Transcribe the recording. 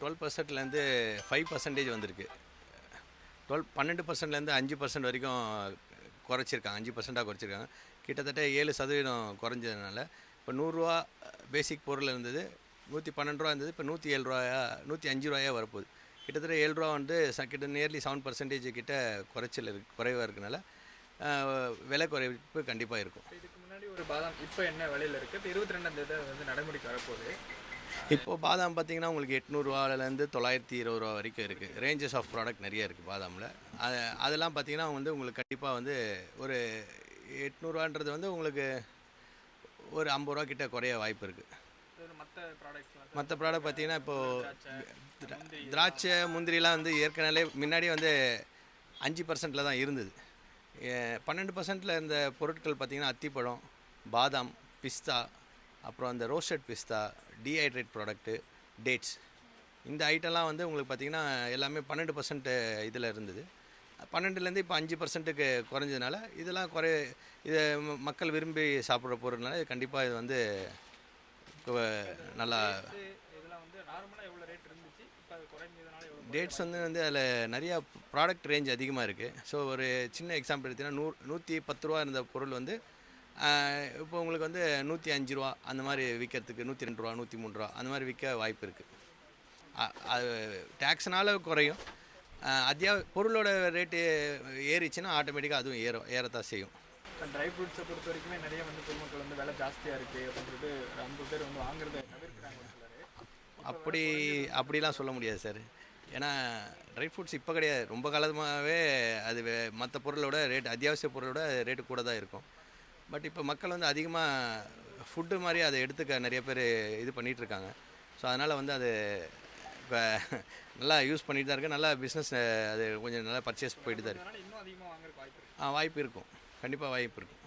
Twelve பர்சன்ட்லேருந்து five percentage வந்திருக்கு. Twelve பன்னெண்டு பர்சன்ட்லேருந்து அஞ்சு பர்சன்ட் வரைக்கும் குறைச்சிருக்காங்க. அஞ்சு பர்சண்ட்டாக குறைச்சிருக்காங்க. கிட்டத்தட்ட ஏழு சதவீதம் குறைஞ்சதுனால இப்போ நூறுரூவா பேசிக் பொருள் இருந்தது நூற்றி பன்னெண்டு ரூபா இருந்தது இப்போ நூற்றி ஏழு ரூபாயா நூற்றி அஞ்சு ரூபாயா வரப்போகுது. கிட்டத்தட்ட ஏழு ரூபா வந்து ச- கிட்ட நியர்லி செவன் பர்சன்டேஜ் கிட்ட குறைச்சல் இருக்கு குறைவாக இருக்கனால விலை குறைப்பு கண்டிப்பாக இருக்கும். இதுக்கு முன்னாடி ஒரு பாதாம் இப்போ என்ன விலையில் இருக்குது இப்போ இருபத்தி ரெண்டாம் தேதி வந்து நடைமுறைக்கு வரப்போகுது. இப்போ பாதாம் பார்த்தீங்கன்னா உங்களுக்கு எட்நூறுவாலேருந்து தொள்ளாயிரத்தி இருபது ரூபா வரைக்கும் இருக்குது ரேஞ்சஸ் ஆஃப் ப்ராடக்ட் நிறைய இருக்குது பாதாமில். அது அதெல்லாம் பார்த்தீங்கன்னா வந்து உங்களுக்கு கண்டிப்பாக வந்து ஒரு எட்நூறுவான்றது வந்து உங்களுக்கு ஒரு ஐம்பது ரூபா கிட்ட குறைய வாய்ப்பு இருக்குது மற்ற ப்ராடக்ட் மற்ற ப்ராடக்ட் பார்த்தீங்கன்னா இப்போது திராட்சை முந்திரிலாம் வந்து ஏற்கனவே முன்னாடி வந்து அஞ்சு பர்சன்ட்டில் தான் இருந்தது. பன்னெண்டு பர்சன்ட்டில் இருந்த பொருட்கள் பார்த்தீங்கன்னா அத்திப்பழம் பாதாம் பிஸ்தா அப்புறம் அந்த roasted pista dehydrate product dates இந்த ஐட்டம்லாம் வந்து உங்களுக்கு பார்த்தீங்கன்னா எல்லாமே பன்னெண்டு பர்சன்ட் இதில் இருந்தது. பன்னெண்டுலேருந்து இப்போ அஞ்சு பர்சன்ட்டுக்கு குறைஞ்சதுனால இதெல்லாம் குறை இதை மக்கள் விரும்பி சாப்பிட்ற பொருள்னால இது கண்டிப்பாக இது வந்து நல்லா டேட்ஸ் வந்து வந்து அதில் நிறையா ப்ராடக்ட் ரேஞ்ச் அதிகமாக இருக்குது ஸோ ஒரு சின்ன எக்ஸாம்பிள் எடுத்திங்கன்னா நூ நூற்றி பத்து ரூபா இருந்த பொருள் வந்து இப்போ உங்களுக்கு வந்து நூற்றி அஞ்சு ரூபா அந்த மாதிரி விற்கிறதுக்கு நூற்றி ரெண்டு ரூபா நூற்றி மூணு ரூபா அந்த மாதிரி விற்க வாய்ப்பு இருக்குது அது டேக்ஸ்னால குறையும். ஆஹ், அத்தியா பொருளோட ரேட்டு ஏறிச்சுன்னா ஆட்டோமேட்டிக்காக அதுவும் ஏறும் ஏறத்தான் செய்யும். ட்ரை ஃப்ரூட்ஸை பொறுத்த வரைக்குமே நிறைய வந்து பொதுமக்கள் வந்து விலை ஜாஸ்தியாக இருக்குது அப்படின்னு சொல்லிட்டு ஒரு ஐம்பது பேர் வந்து வாங்குறத தவிர்க்கிறாங்க அப்படி அப்படிலாம் சொல்ல முடியாது சார். ஏன்னா ட்ரை ஃப்ரூட்ஸ் இப்போ கிடையாது. ரொம்ப காலமாகவே அது மற்ற பொருளோட ரேட் அத்தியாவசிய பொருளோட ரேட்டு கூட தான் இருக்கும். பட் இப்போ மக்கள் வந்து அதிகமாக ஃபுட்டு மாதிரி அதை எடுத்துக்க நிறைய பேர் இது பண்ணிகிட்டு இருக்காங்க ஸோ அதனால் வந்து அது இப்போ நல்லா யூஸ் பண்ணிட்டு தான் இருக்கு. நல்லா பிஸ்னஸ் அது கொஞ்சம் நல்லா பர்ச்சேஸ் போயிட்டு தான் இருக்கு. அதனால இன்னும் அதிகமாக வாங்குறதுக்கு வாய்ப்பு இருக்கு. ஆ வாய்ப்பு இருக்கும். கண்டிப்பாக வாய்ப்பு இருக்கும்.